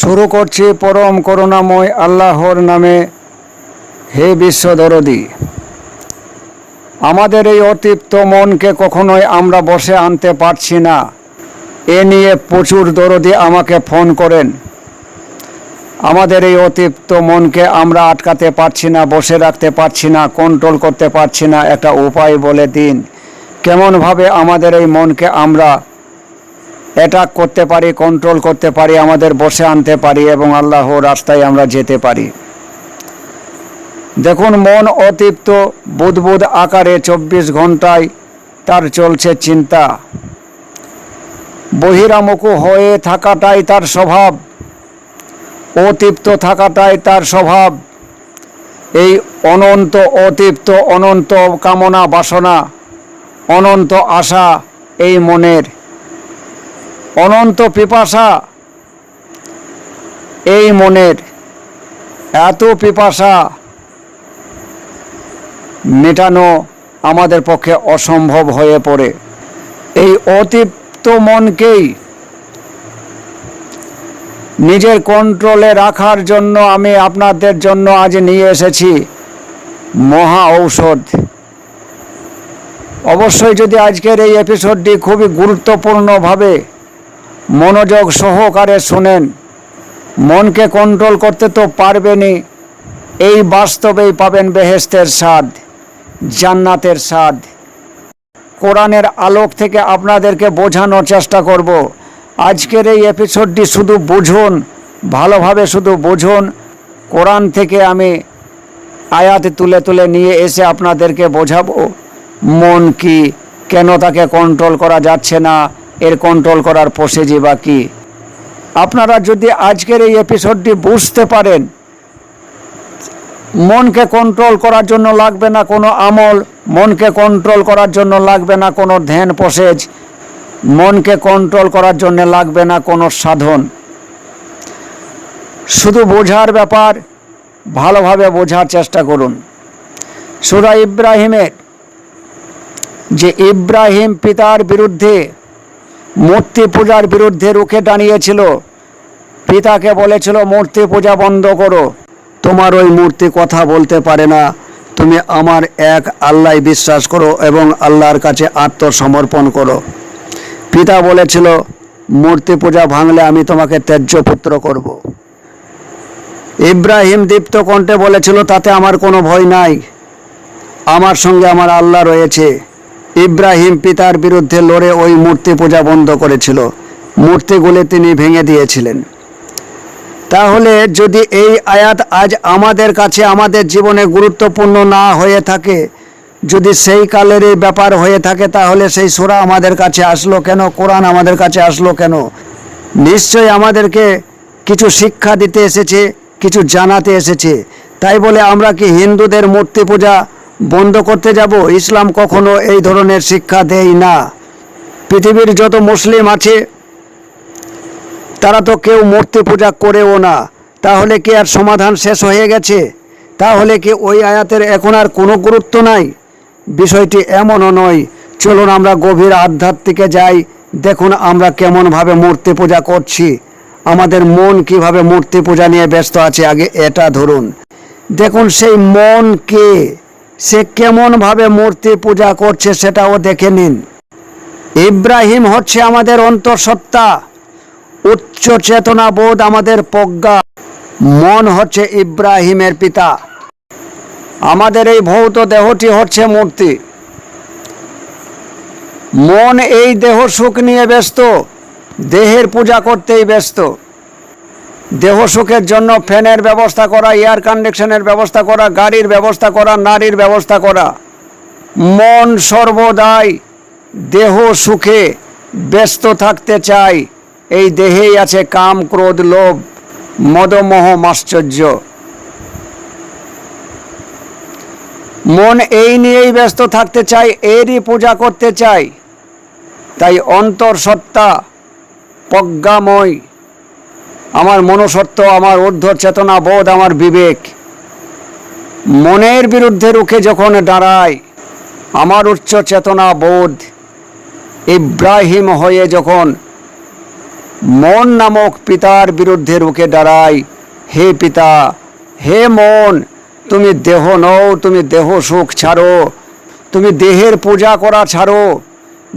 শুরু করছি পরম করুণাময় আল্লাহর নামে। হে বিশ্বদরদি আমাদের এই অতৃপ্ত মনকে কখনোই আমরা বসে আনতে পারছি না। এ নিয়ে প্রচুর দরদি আমাকে ফোন করেন। আমাদের এই অতৃপ্ত মনকে আমরা আটকাতে পারছি না, বসে রাখতে পারছি না কন্ট্রোল করতে পারছি না। একটা উপায় বলে দিন, কেমনভাবে আমাদের এই মনকে আমরা অ্যাটাক করতে পারি কন্ট্রোল করতে পারি, আমাদের বসে আনতে পারি এবং আল্লাহ রাস্তায় আমরা যেতে পারি। দেখুন, মন অতৃপ্ত, বুদবুদ আকারে চব্বিশ ঘন্টায় তার চলছে চিন্তা। বহিরামুখ হয়ে থাকাটাই তার স্বভাব। অতৃপ্ত থাকাটাই তার স্বভাব। এই অনন্ত অতৃপ্ত, অনন্ত কামনা বাসনা, অনন্ত আশা এই মনের। অনন্ত পিপাসা। এই মনের এত পিপাসা মেটানো আমাদের পক্ষে অসম্ভব হয়ে পড়ে। এই অতৃপ্ত মনকেই নিজের কন্ট্রোলে রাখার জন্য আমি আপনাদের জন্য আজ নিয়ে এসেছি মহা ঔষধ। অবশ্যই যদি আজকের এই এপিসোডটি খুবই গুরুত্বপূর্ণভাবে মনোযোগ সহকারে শোনেন। মনকে কন্ট্রোল করতে তো পারবেনই। এই বাস্তবেই পাবেন বেহেস্তের স্বাদ, জান্নাতের স্বাদ। কোরআনের আলোক থেকে আপনাদেরকে বোঝানোর চেষ্টা করব। আজকের এই এপিসোডটি শুধু বুঝুন, ভালোভাবে শুধু বুঝুন। কোরআন থেকে আমি আয়াত তুলে তুলে নিয়ে এসে আপনাদেরকে বোঝাবো, মন কি, কেন তাকে কন্ট্রোল করা যাচ্ছে না? এর কন্ট্রোল করার প্রসেজি বা কি? আপনারা যদি আজকের এই এপিসোডটি বুঝতে পারেন, মনকে কন্ট্রোল করার জন্য লাগবে না কোনো আমল, মনকে কন্ট্রোল করার জন্য লাগবে না কোনো ধ্যান প্রসেজ মনকে কন্ট্রোল করার জন্য লাগবে না কোনো সাধন। শুধু বোঝার ব্যাপার, ভালোভাবে বোঝার চেষ্টা করুন। সুরা ইব্রাহিমের যে ইব্রাহিম পিতার বিরুদ্ধে মূর্তি পূজার বিরুদ্ধে রুখে দাঁড়িয়েছিল। পিতাকে বলেছিল, মূর্তি পূজা বন্ধ করো। তোমার ওই মূর্তি কথা বলতে পারে না। তুমি আমার এক আল্লাহ বিশ্বাস করো এবং আল্লাহর কাছে আত্মসমর্পণ করো। পিতা বলেছিল, মূর্তি পূজা ভাঙলে আমি তোমাকে ত্যায্য পুত্র করব। ইব্রাহিম দীপ্ত কণ্ঠে বলেছিল, তাতে আমার কোনো ভয় নাই। আমার সঙ্গে আমার আল্লাহ রয়েছে। ইব্রাহিম পিতার বিরুদ্ধে লড়ে ওই মূর্তি পূজা বন্ধ করেছিল। মূর্তিগুলি তিনি ভেঙে দিয়েছিলেন। তাহলে যদি এই আয়াত আজ আমাদের কাছে আমাদের জীবনে গুরুত্বপূর্ণ না হয়ে থাকে, যদি সেই কালের এই ব্যাপার হয়ে থাকে, তাহলে সেই সোরা আমাদের কাছে আসলো কেন? কোরআন আমাদের কাছে আসলো কেন? নিশ্চয়ই আমাদেরকে কিছু শিক্ষা দিতে এসেছে, কিছু জানাতে এসেছে। তাই বলে আমরা কি হিন্দুদের মূর্তি পূজা বন্ধ করতে যাব। ইসলাম কখনো এই ধরনের শিক্ষা দেয় না। পৃথিবীর যত মুসলিম আছে, তারা তো কেউ মূর্তি পূজা করেও না। তাহলে কি আর সমাধান শেষ হয়ে গেছে? তাহলে কি ওই আয়াতের এখন আর কোনো গুরুত্ব নাই? বিষয়টি এমনও নয়। চলুন আমরা গভীর আধ্যাত্মিকে যাই। দেখুন আমরা কেমনভাবে মূর্তি পূজা করছি। আমাদের মন কীভাবে মূর্তি পূজা নিয়ে ব্যস্ত আছে, আগে এটা ধরুন। দেখুন সেই মনকে সে কেমনভাবে মূর্তি পূজা করছে সেটাও দেখে নিন। ইব্রাহিম হচ্ছে আমাদের অন্তঃসত্ত্বা। উচ্চ চেতনা বোধ আমাদের প্রজ্ঞা। মন হচ্ছে ইব্রাহিমের পিতা। আমাদের এই ভৌত দেহটি হচ্ছে মূর্তি। মন এই দেহ সুখ নিয়ে ব্যস্ত। দেহের পূজা করতেই ব্যস্ত। দেহ সুখের জন্য ফ্যানের ব্যবস্থা করা, এয়ার কন্ডিশনের ব্যবস্থা করা, গাড়ির ব্যবস্থা করা, নারীর ব্যবস্থা করা। মন সর্বদাই দেহ সুখে, ব্যস্ত থাকতে চায় এই দেহেই আছে কাম, ক্রোধ, লোভ, মদমোহ, মাশ্চর্য। মন এই নিয়েই ব্যস্ত থাকতে চাই, এরই পূজা করতে চাই। তাই অন্তর্সত্ত্বা প্রজ্ঞাময় আমার মনসত্ব আমার ঊর্ধ্ব চেতনা বোধ, আমার বিবেক। মনের বিরুদ্ধে রুখে যখন দাঁড়ায় আমার উচ্চ চেতনা বোধ ইব্রাহিম হয়ে যখন মন নামক পিতার বিরুদ্ধে রুখে দাঁড়ায় হে পিতা, হে মন, তুমি দেহ নও, তুমি দেহ সুখ ছাড়ো, তুমি দেহের পূজা করা ছাড়ো,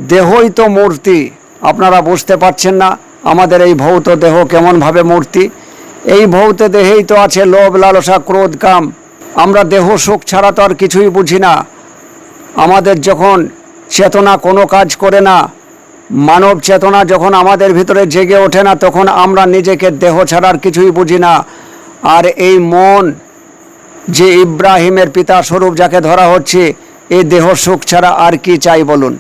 দেহই তো মূর্তি। আপনারা বুঝতে পারছেন না? আমাদের এই ভৌত দেহ কেমনভাবে মূর্তি? এই ভৌত দেহেই তো আছে লোভ, লালসা, ক্রোধ, কাম। আমরা দেহ, সুখ ছাড়া তো আর কিছুই বুঝি না। আমাদের যখন চেতনা কোনো কাজ করে না, মানব চেতনা যখন আমাদের ভিতরে জেগে ওঠে না, তখন আমরা নিজেকে দেহ ছাড়ার কিছুই বুঝি না। আর এই মন যে ইব্রাহিমের পিতা স্বরূপ যাকে ধরা হচ্ছে, এই দেহ সুখ ছাড়া আর কি চাই বলুন?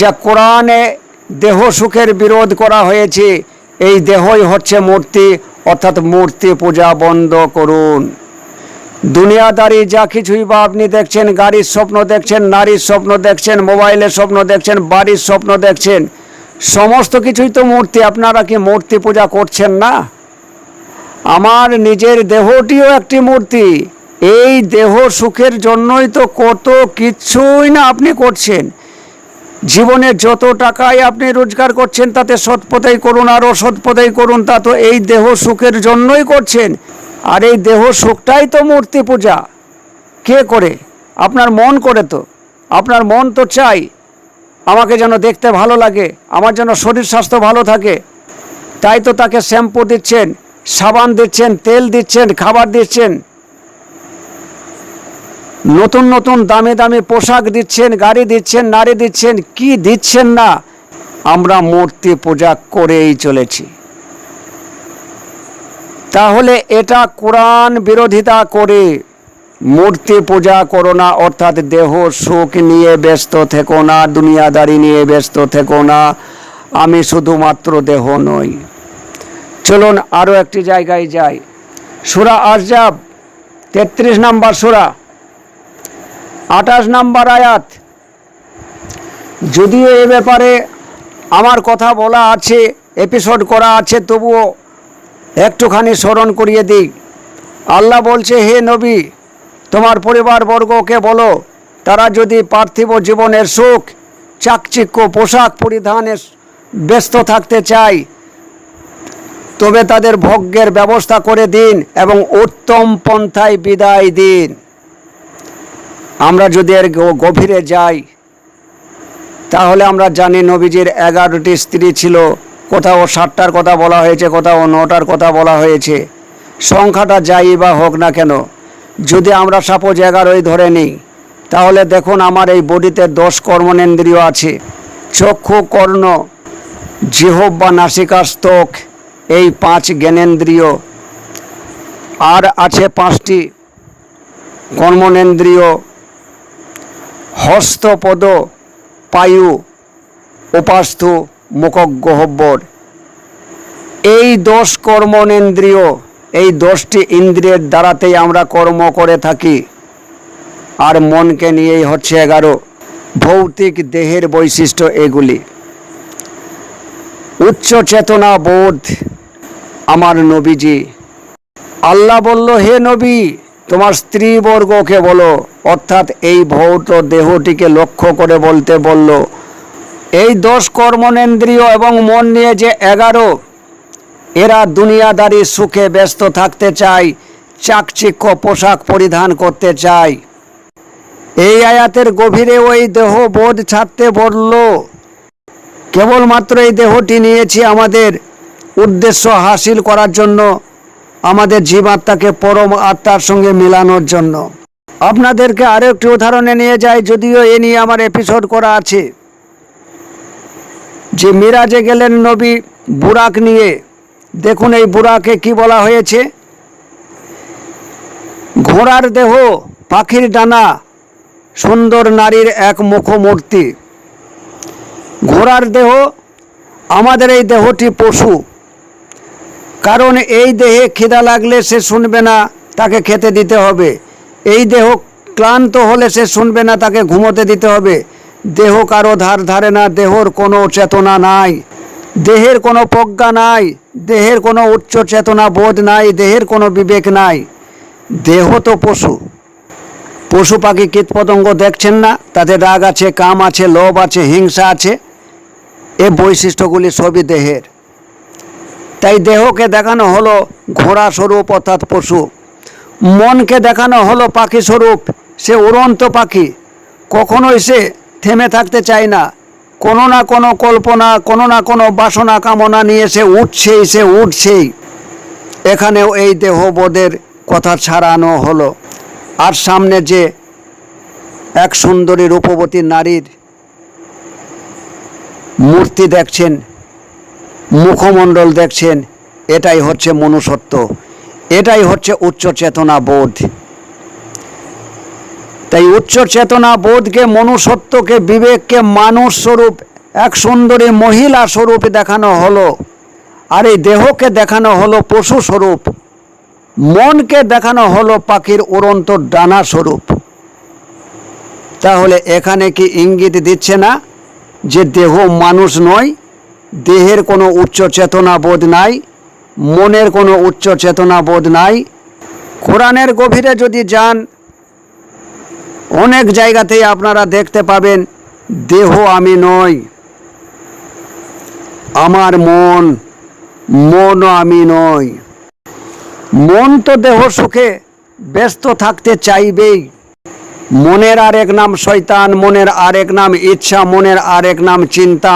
যা কোরআনে দেহ সুখের বিরোধ করা হয়েছে। এই দেহই হচ্ছে মূর্তি, অর্থাৎ মূর্তি পূজা বন্ধ করুন। দুনিয়াদারি যা কিছুই বা আপনি দেখছেন, গাড়ির স্বপ্ন দেখছেন, নারীর স্বপ্ন দেখছেন, মোবাইলের স্বপ্ন দেখছেন, বাড়ির স্বপ্ন দেখছেন, সমস্ত কিছুই তো মূর্তি। আপনারা কি মূর্তি পূজা করছেন না? আমার নিজের দেহটিও একটি মূর্তি। এই দেহ সুখের জন্যই তো কত কিছুই না আপনি করছেন। জীবনে যত টাকাই আপনি রোজগার করছেন, তাতে সৎ পথেই করুন আর অসৎ পথেই করুন, তা তো এই দেহ সুখের জন্যই করছেন। আর এই দেহ সুখটাই তো মূর্তি পূজা। কে করে? আপনার মন করে তো। আপনার মন তো চাই। আমাকে যেন দেখতে ভালো লাগে, আমার যেন শরীর স্বাস্থ্য ভালো থাকে। তাই তো তাকে শ্যাম্পু দিচ্ছেন, সাবান দিচ্ছেন, তেল দিচ্ছেন, খাবার দিচ্ছেন। নতুন নতুন দামি দামি পোশাক দিচ্ছেন, গাড়ি দিচ্ছেন, নারী দিচ্ছেন, কি দিচ্ছেন না? আমরা মূর্তি পূজা করেই চলেছি। তাহলে এটা কোরআন বিরোধিতা করে মূর্তি পূজা করো না, অর্থাৎ দেহ সুখ নিয়ে ব্যস্ত থেকো না, দুনিয়াদারি নিয়ে ব্যস্ত থেকো না, আমি শুধুমাত্র দেহ নই। চলুন আরও একটি জায়গায় যাই। সুরা আরজাব তেত্রিশ নাম্বার সুরা। আঠাশ নাম্বার আয়াত। যদিও এ ব্যাপারে আমার কথা বলা আছে, এপিসোড করা আছে, তবুও একটুখানি স্মরণ করিয়ে দিই। আল্লাহ বলছে, হে নবী, তোমার পরিবারবর্গকে বলো, তারা যদি পার্থিব জীবনের সুখ, চাকচিক্য, পোশাক পরিধানে ব্যস্ত থাকতে চায়, তবে তাদের ভোগ্যের ব্যবস্থা করে দিন এবং উত্তম পন্থায় বিদায় দিন। আমরা যদি এর গভীরে যাই, তাহলে আমরা জানি নবীজির এগারোটি স্ত্রী ছিল। কোথাও সাতটার কথা বলা হয়েছে, কোথাও নটার কথা বলা হয়েছে। সংখ্যাটা যাই বা হোক না কেন, যদি আমরা সাপোজ এগারোই ধরে নিই, তাহলে দেখুন আমার এই বডিতে দশ কর্মনেন্দ্রিয় আছে। চক্ষু, কর্ণ, জিহব বা নাসিকা, স্তক, এই পাঁচ জ্ঞানেন্দ্রিয়। আর আছে পাঁচটি কর্মনেন্দ্রিয়। হস্তপদ পায়ু উপাস্থ মুখগহ্বর। এই দশ কর্মনেন্দ্রিয়, এই দশটি ইন্দ্রিয়ের দ্বারাতেই আমরা কর্ম করে থাকি। আর মনকে নিয়েই হচ্ছে এগারো। ভৌতিক দেহের বৈশিষ্ট্য এগুলি। উচ্চ চেতনা বোধ, আমার নবীজি। আল্লাহ বলল, হে নবী তোমার স্ত্রীবর্গকে বলো, অর্থাৎ এই ভৌত দেহটিকে লক্ষ্য করে বলতে বলল, এই দশ কর্মনেন্দ্রিয় এবং মন নিয়ে যে এগারো, এরা দুনিয়াদারি সুখে ব্যস্ত থাকতে চায়, চাকচিক্য পোশাক পরিধান করতে চায়। এই আয়াতের গভীরে ওই দেহ বোধ ছাড়তে বলল, কেবলমাত্র এই দেহটি নিয়েছি আমাদের উদ্দেশ্য হাসিল করার জন্য আমাদের জীবাত্মাকে পরম আত্মার সঙ্গে মেলানোর জন্য। আপনাদেরকে আরও একটি উদাহরণে নিয়ে যাই, যদিও এ নিয়ে আমার এপিসোড করা আছে। যে মিরাজে গেলেন নবী বুরাক নিয়ে। দেখুন এই বুরাকে কি বলা হয়েছে? ঘোড়ার দেহ, পাখির ডানা, সুন্দর নারীর এক মুখমূর্তি। ঘোড়ার দেহ, আমাদের এই দেহটি পশু। কারণ এই দেহে খিদা লাগলে সে শুনবে না, তাকে খেতে দিতে হবে। এই দেহ ক্লান্ত হলে সে শুনবে না, তাকে ঘুমোতে দিতে হবে। দেহ কারও ধার ধারে না, দেহর কোনো চেতনা নাই। দেহের কোনো প্রজ্ঞা নাই, দেহের কোনো উচ্চ চেতনা বোধ নাই, দেহের কোনো বিবেক নাই। দেহ তো পশু। পশু পাখি কীটপতঙ্গ দেখছেন না, তাতে রাগ আছে, কাম আছে, লোভ আছে, হিংসা আছে। এ বৈশিষ্ট্যগুলি সবই দেহের। তাই দেহকে দেখানো হলো ঘোড়া স্বরূপ অর্থাৎ পশু। মনকে দেখানো হলো পাখি স্বরূপ। সে উড়ন্ত পাখি। কখনোই সে থেমে থাকতে চায় না। কোনো না কোনো কল্পনা, কোনো না কোনো বাসনা কামনা নিয়ে সে উঠছেই সে উঠছেই। এখানেও এই দেহবোধের কথা ছাড়ানো হলো। আর সামনে যে এক সুন্দরী রূপবতী নারীর মূর্তি দেখছেন মুখমণ্ডল দেখছেন, এটাই হচ্ছে মনুষ্যত্ব, এটাই হচ্ছে উচ্চ চেতনা বোধ। তাই উচ্চ চেতনা বোধকে, মনুষ্যত্বকে, বিবেককে মানুষ স্বরূপ, এক সুন্দরী মহিলা স্বরূপ দেখানো হলো, আর এই দেহকে দেখানো হলো পশু স্বরূপ, মনকে দেখানো হলো পাখির উড়ন্ত ডানা স্বরূপ। তাহলে এখানে কি ইঙ্গিত দিচ্ছে না যে দেহ মানুষ নয়? দেহের কোনো উচ্চ চেতনা বোধ নাই, মনের কোনো উচ্চ চেতনা বোধ নাই। কোরআনের গভীরে যদি যান, অনেক জায়গাতেই আপনারা দেখতে পাবেন, দেহ আমি নই, আমার মন, মনও আমি নই। মন তো দেহ সুখে ব্যস্ত থাকতে চাইবেই। মনের আরেক নাম শয়তান, মনের আরেক নাম ইচ্ছা, মনের আরেক নাম চিন্তা।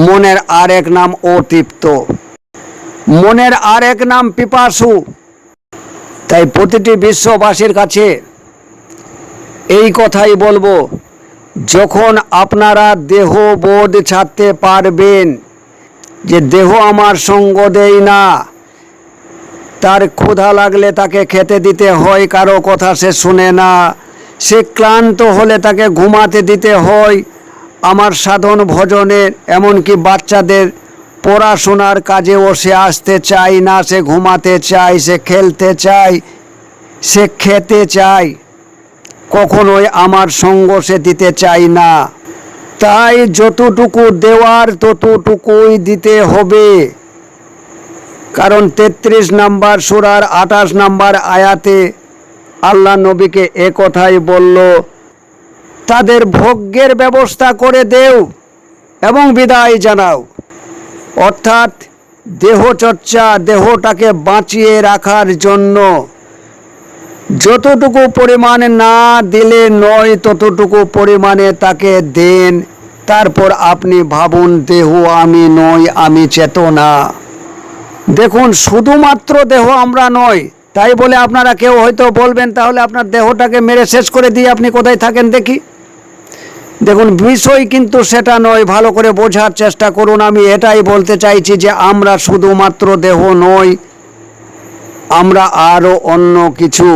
মনের আরেক নাম অতৃপ্ত। মনের আরেক নাম পিপাসু। তাই প্রতিটি বিশ্ববাসীর কাছে এই কথাই বলব, যখন আপনারা দেহ বোধ ছাড়তে পারবেন, যে দেহ আমার সঙ্গ দেই না, তার ক্ষুধা লাগলে তাকে খেতে দিতে হয়, কারও কথা সে শুনে না, সে ক্লান্ত হলে তাকে ঘুমাতে দিতে হয় আমার সাধন ভজনের এমনকি বাচ্চাদের পড়াশোনার কাজেও সে আসতে চায় না, সে ঘুমাতে চায়, সে খেলতে চায়, সে খেতে চায়। কখনোই আমার সঙ্গ সে দিতে চায় না। তাই যতটুকু দেওয়ার ততটুকুই দিতে হবে। কারণ তেত্রিশ নাম্বার সুরার আঠাশ নাম্বার আয়াতে আল্লাহ নবীকে এ কথাই বলল তাদের ভোগ্যের ব্যবস্থা করে দেও এবং বিদায় জানাও। অর্থাৎ দেহচর্চা দেহটাকে বাঁচিয়ে রাখার জন্য যতটুকু পরিমাণে না দিলে নয় ততটুকু পরিমাণে তাকে দেন, তারপর আপনি ভাবুন, দেহ আমি নই, আমি চেতনা। দেখুন, শুধুমাত্র দেহ আমরা নয় তাই বলে আপনারা কেউ হয়তো বলবেন, তাহলে আপনার দেহটাকে মেরে শেষ করে দিয়ে আপনি কোথায় থাকেন দেখি? দেখুন, বিষয় কিন্তু সেটা নয়। ভালো করে বোঝার চেষ্টা করুন। আমি এটাই বলতে চাইছি যে আমরা শুধুমাত্র দেহ নই, আমরা আরও অন্য কিছু।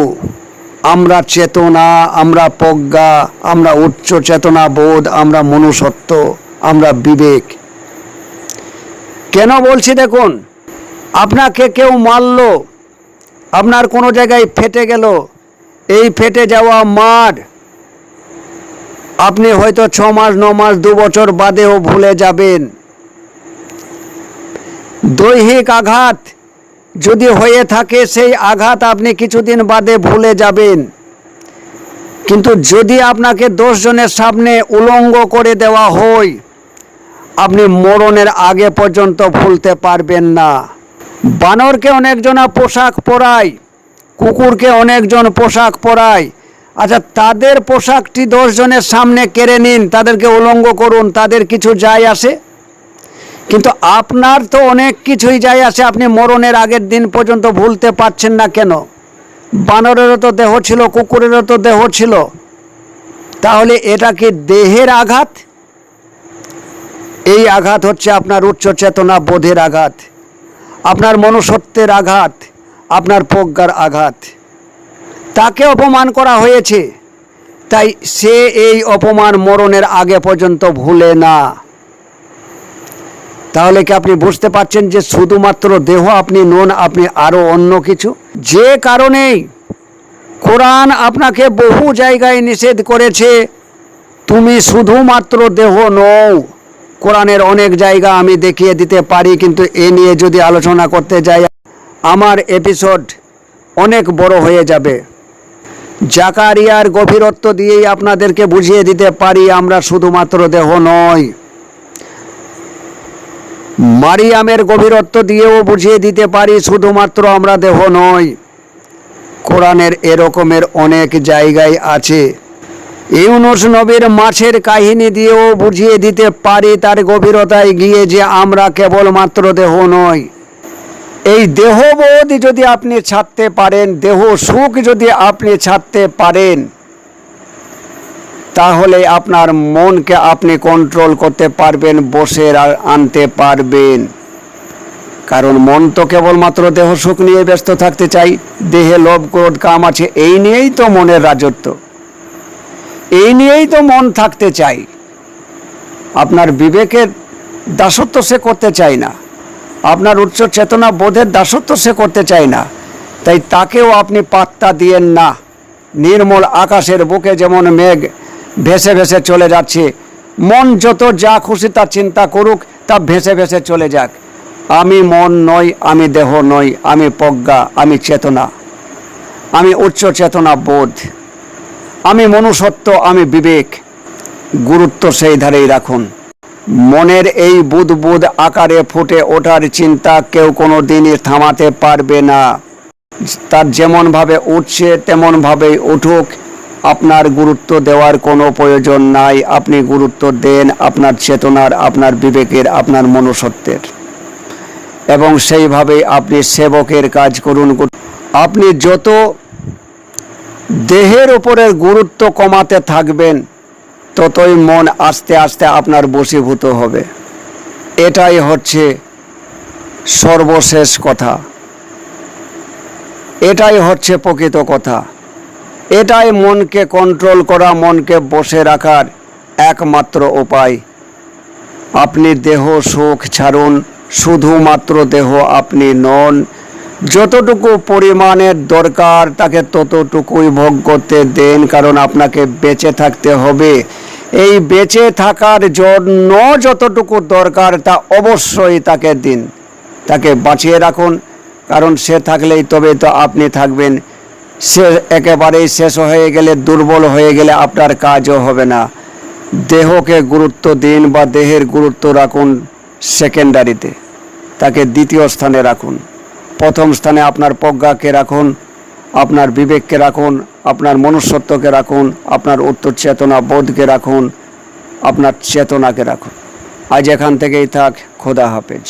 আমরা চেতনা, আমরা প্রজ্ঞা, আমরা উচ্চ চেতনা বোধ, আমরা মনুষ্যত্ব, আমরা বিবেক। কেন বলছি দেখুন? আপনাকে কেউ মারল, আপনার কোনো জায়গায় ফেটে গেল, এই ফেটে যাওয়া মার আপনি হয়তো ছ মাস, ন মাস, দু বছর বাদেও ভুলে যাবেন। দৈহিক আঘাত যদি হয়ে থাকে, সেই আঘাত আপনি কিছুদিন বাদে ভুলে যাবেন। কিন্তু যদি আপনাকে দশ জনের সামনে উলঙ্গ করে দেওয়া হয়, আপনি মরণের আগে পর্যন্ত ভুলতে পারবেন না। বানরকে অনেকজনা পোশাক পরায়, কুকুরকে অনেকজন পোশাক পরায় আচ্ছা তাদের পোশাকটি দশজনের সামনে কেড়ে নিন, তাদেরকে উলঙ্গ করুন, তাদের কিছু যায় আসে। কিন্তু আপনার তো অনেক কিছুই যায় আসে, আপনি মরণের আগের দিন পর্যন্ত ভুলতে পারছেন না কেন? বানরেরও তো দেহ ছিল, কুকুরেরও তো দেহ ছিল। তাহলে এটা কি দেহের আঘাত? এই আঘাত হচ্ছে আপনার উচ্চ চেতনা বোধের আঘাত, আপনার মনুষ্যত্বের আঘাত, আপনার প্রজ্ঞার আঘাত। তাকে অপমান করা হয়েছে। তাই সে এই অপমান মরণের আগে পর্যন্ত ভুলে না। তাহলে কি আপনি বুঝতে পারছেন যে শুধুমাত্র দেহ আপনি নন, আপনি আরও অন্য কিছু? যে কারণেই কোরআন আপনাকে বহু জায়গায় নিষেধ করেছে, তুমি শুধুমাত্র দেহ নও। কোরআনের অনেক জায়গা আমি দেখিয়ে দিতে পারি, কিন্তু এ নিয়ে যদি আলোচনা করতে যাই, আমার এপিসোড অনেক বড় হয়ে যাবে। জাকারিয়ার গভীরত্ব দিয়েই আপনাদেরকে বুঝিয়ে দিতে পারি, আমরা শুধুমাত্র দেহ নয় মারিয়ামের গভীরত্ব দিয়েও বুঝিয়ে দিতে পারি, শুধুমাত্র আমরা দেহ নয় কোরআনের এরকমের অনেক জায়গায় আছে। ইউনুস নবীর মাছের কাহিনী দিয়েও বুঝিয়ে দিতে পারি, তার গভীরতায় গিয়ে যে আমরা কেবলমাত্র দেহ নই। এই দেহবোধ যদি আপনি ছাড়তে পারেন, দেহ সুখ যদি আপনি ছাড়তে পারেন, তাহলে আপনার মনকে আপনি কন্ট্রোল করতে পারবেন, বসে আনতে পারবেন। কারণ মন তো কেবলমাত্র দেহ সুখ নিয়ে ব্যস্ত থাকতে চাই, দেহে লোভ ক্রোধ কাম আছে, এই নিয়েই তো মনের রাজত্ব। এই নিয়েই তো মন থাকতে চাই। আপনার বিবেকের দাসত্ব সে করতে চায় না। আপনার উচ্চ চেতনা বোধের দাসত্ব সে করতে চায় না। তাই তাকেও আপনি পাত্তা দিয়েন না। নির্মল আকাশের বুকে যেমন মেঘ ভেসে ভেসে চলে যাচ্ছে, মন যত যা খুশি তা চিন্তা করুক, তা ভেসে ভেসে চলে যাক। আমি মন নই, আমি দেহ নই, আমি প্রজ্ঞা, আমি চেতনা। আমি উচ্চ চেতনা বোধ। আমি মনুষ্যত্ব, আমি বিবেক। গুরুত্ব সেই ধারেই রাখুন। মনের এই বুধ আকারে ফুটে ওঠার চিন্তা কেউ কোনো দিনই থামাতে পারবে না। তার যেমনভাবে উঠছে, তেমনভাবেই উঠুক। আপনার গুরুত্ব দেওয়ার কোনো প্রয়োজন নাই। আপনি গুরুত্ব দেন আপনার চেতনার, আপনার বিবেকের, আপনার মনুষ্যত্বের। এবং সেইভাবেই আপনি সেবকের কাজ করুন। আপনি যত দেহের উপরের গুরুত্ব কমাতে থাকবেন ততই মন আস্তে আস্তে আপনার বশীভূত হবে। এটাই হচ্ছে সর্বশেষ কথা। এটাই হচ্ছে প্রকৃত কথা। এটাই মনকে কন্ট্রোল করা, মনকে বসে রাখার একমাত্র উপায়। আপনি দেহ, সুখ ছাড়ুন, শুধুমাত্র দেহ আপনি নন। যতটুকু পরিমাণের দরকার, তাকে ততটুকুই ভোগ করতে দেন, কারণ আপনাকে বেঁচে থাকতে হবে। এই বেঁচে থাকার জন্য যতটুকু দরকার তা অবশ্যই তাকে দিন। তাকে বাঁচিয়ে রাখুন, কারণ সে থাকলেই তবে তো আপনি থাকবেন। সে একেবারেই শেষ হয়ে গেলে, দুর্বল হয়ে গেলে আপনার কাজও হবে না। দেহকে গুরুত্ব দিন বা দেহের গুরুত্ব রাখুন সেকেন্ডারিতে। তাকে দ্বিতীয় স্থানে রাখুন। প্রথম স্থানে আপনার প্রজ্ঞাকে রাখুন, আপনার বিবেককে রাখুন আপনার মনুষ্যত্বকে রাখুন, আপনার উত্তর চেতনা বোধকে রাখুন, আপনার চেতনাকে রাখুন। আজ এখান থেকেই থাক, খোদা হাফেজ।